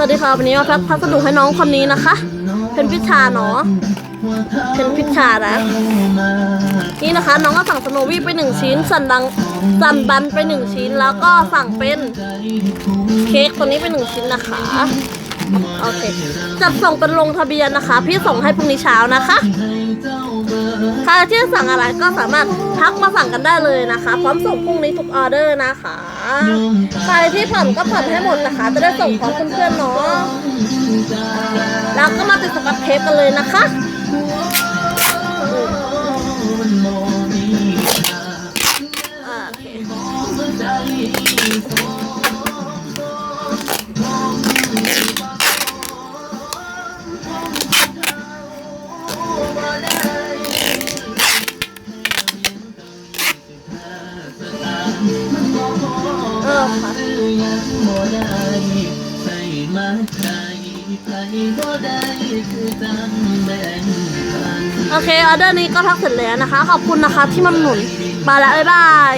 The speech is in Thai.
วัสดีค่ะวันนี้มาพ็คพัสดุให้น้องคนนี้นะคะ เป็นพิชาเนาะเป็นพิชานะนี่นะคะ น้องก็สั่งสโนวี่ไปหนึ่งชิ้นสันดังสันบันไปหนึ่งชิ้นแล้วก็สั่งเป็นเค้กตัวนี้ไปหนึ่งชิ้นนะคะโอเคจัดส่งเป็นลงทะเบียนนะคะ พี่ส่งให้พรุ่งนี้เช้านะคะ ที่สั่งอะไรก็สามารถทักมาสั่งกันได้เลยนะคะ พร้อมส่งพรุ่งนี้ทุกออเดอร์นะคะใครที่ผ่อนก็ผ่อนให้หมดนะคะ จะได้ส่งของเพื่อนๆเนาะแล้วก็มาติดสกับเทปกันเลยนะคะโอเค ค่ะโอเคออเดอร์นี้ก็ทักเสร็จแล้วนะคะ ขอบคุณนะคะที่มาหนุนมาแล้วบ๊ายบาย